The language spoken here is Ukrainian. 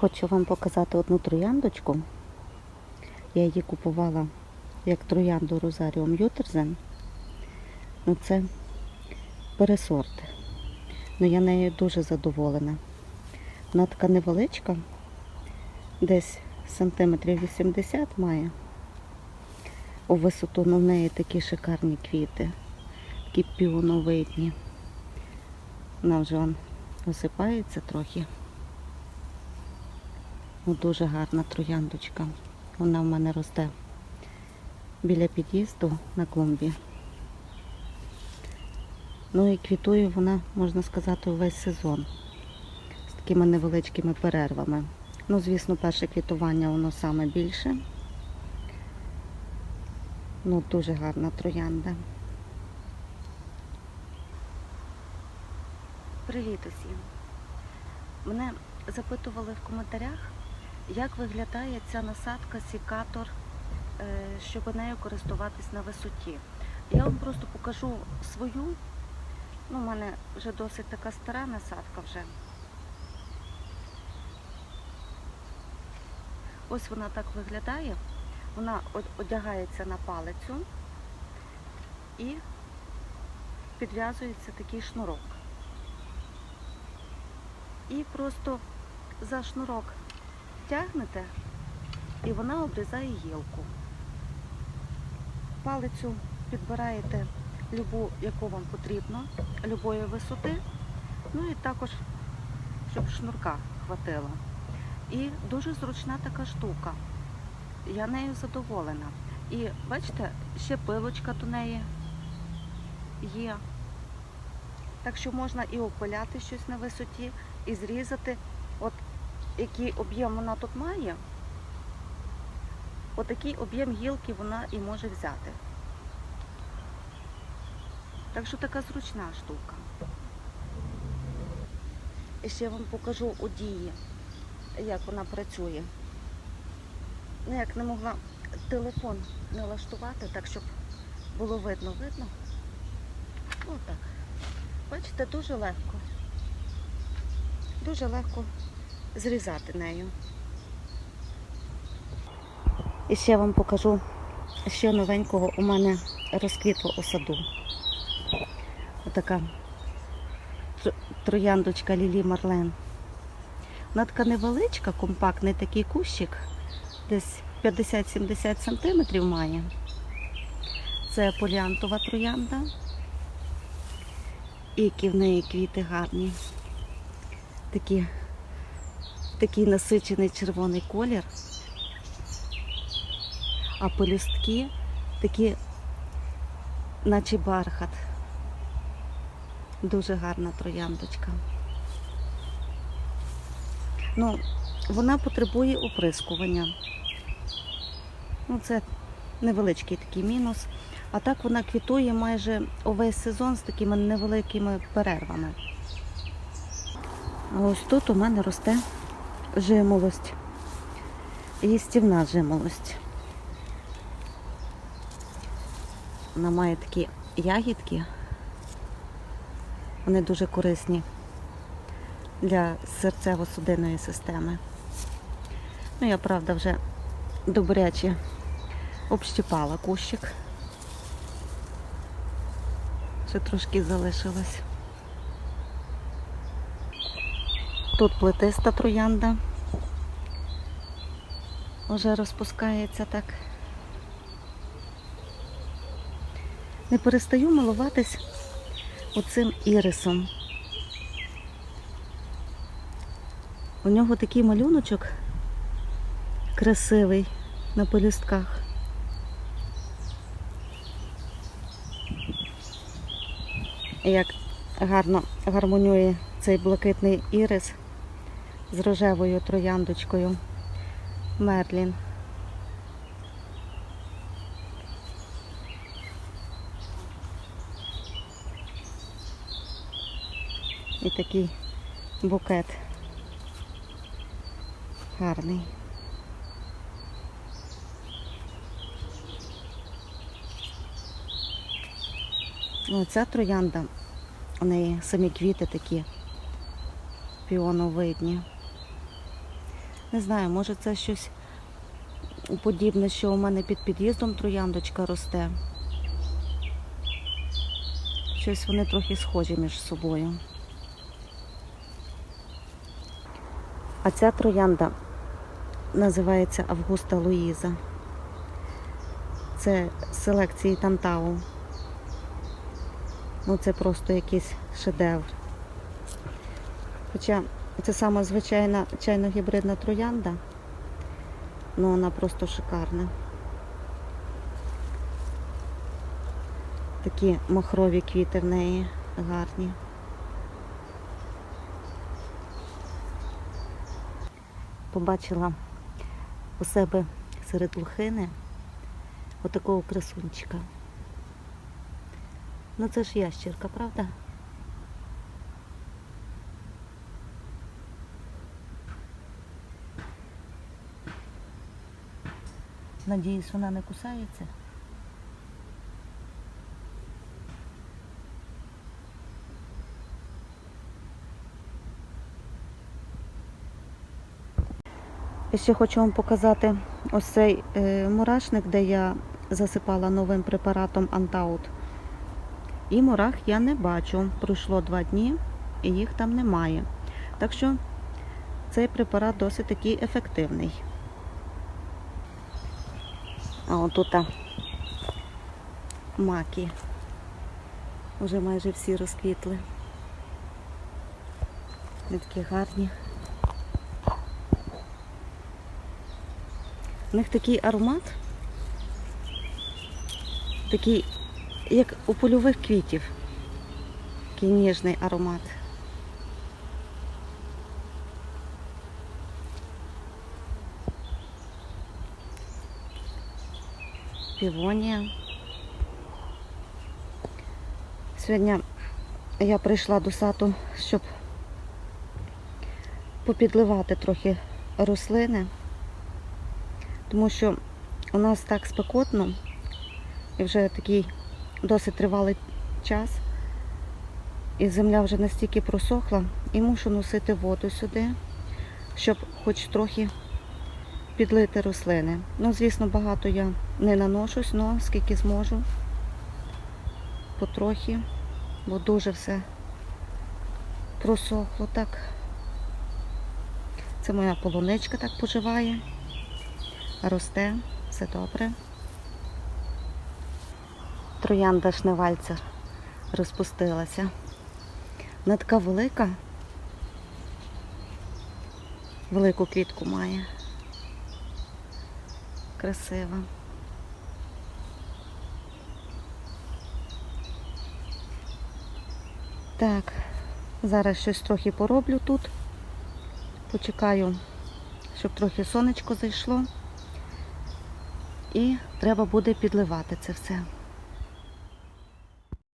Хочу вам показати одну трояндочку. Я її купувала як троянду Розаріум Ютерзен. Ну це пересорт. Ну я нею дуже задоволена. Вона така невеличка, десь сантиметрів 80 має. У висоту в неї такі шикарні квіти, такі піоновидні. Вона вже он осипається трохи. Ну, дуже гарна трояндочка. Вона в мене росте біля під'їзду на клумбі. Ну і квітує вона, можна сказати, увесь сезон. З такими невеличкими перервами. Ну, звісно, перше квітування воно саме більше. Ну, дуже гарна троянда. Привіт усім! Мене запитували в коментарях, як виглядає ця насадка сікатор, е, щоб нею користуватись на висоті. Я вам просто покажу свою. Ну, у мене вже досить така стара насадка вже. Ось вона так виглядає. Вона одягається на палицю і підв'язується такий шнурок. І просто за шнурок тягнете, і вона обрізає гілку. Палицю підбираєте любу, яку вам потрібно, любої висоти, ну і також, щоб шнурка хватило. І дуже зручна така штука. Я нею задоволена. І бачите, ще пилочка до неї є. Так що можна і опиляти щось на висоті, і зрізати, от який об'єм вона тут має, отакий об'єм гілки вона і може взяти. Так що така зручна штука. І ще я вам покажу у дії, як вона працює. Ну, як не могла телефон налаштувати, так щоб було видно, видно. Отак. Бачите, дуже легко. Дуже легко зрізати нею. І ще вам покажу, що новенького у мене розквітло у саду. Отака трояндочка Лілі Марлен. Вона така невеличка, компактний такий кущик, десь 50-70 сантиметрів має. Це поліантова троянда. І які в неї квіти гарні. Такі, такий насичений червоний колір. А полюстки такі, наче бархат. Дуже гарна трояндочка. Ну, вона потребує оприскування. Ну, це невеличкий такий мінус. А так вона квітує майже увесь сезон з такими невеликими перервами. А ось тут у мене росте жимолость. Їстівна жимолость. Вона має такі ягідки. Вони дуже корисні для серцево-судинної системи. Ну, я, правда, вже добряче общипала кущик. Ще трошки залишилось. Тут плетиста троянда. Уже розпускається так. Не перестаю милуватись оцим ірисом. У нього такий малюночок красивий на полюстках. Як гарно гармонює цей блакитний ірис з рожевою трояндочкою Мерлін. І такий букет гарний. Ну, ця троянда, у неї самі квіти такі піоновидні. Не знаю, може це щось подібне, що у мене під під'їздом трояндочка росте. Щось вони трохи схожі між собою. А ця троянда називається Августа Луїза. Це селекції Тантау. Ну це просто якийсь шедевр. Хоча це сама звичайна чайно-гібридна троянда, ну вона просто шикарна. Такі махрові квіти в неї гарні. Побачила у себе серед лухини отакого красунчика. Ну це ж ящерка, правда? Надіюсь, вона не кусається. Ще хочу вам показати ось цей е, мурашник, де я засипала новим препаратом Антаут. І мурах я не бачу. Пройшло два дні і їх там немає. Так що цей препарат досить такий ефективний. А отут маки. Вже майже всі розквітли. Вони такі гарні. У них такий аромат, такий, як у польових квітів. Такий ніжний аромат. Півонія. Сьогодні я прийшла до саду, щоб попідливати трохи рослини, тому що у нас так спекотно і вже такий досить тривалий час, і земля вже настільки просохла, і мушу носити воду сюди, щоб хоч трохи підлити рослини. Ну, звісно, багато я не наношусь, але скільки зможу, потрохи, бо дуже все просохло так. Це моя полуничка так поживає, росте, все добре. Троянда шневальця розпустилася. Вона така велика, велику квітку має. Красива. Так, зараз щось трохи пороблю тут. Почекаю, щоб трохи сонечко зайшло. І треба буде підливати це все.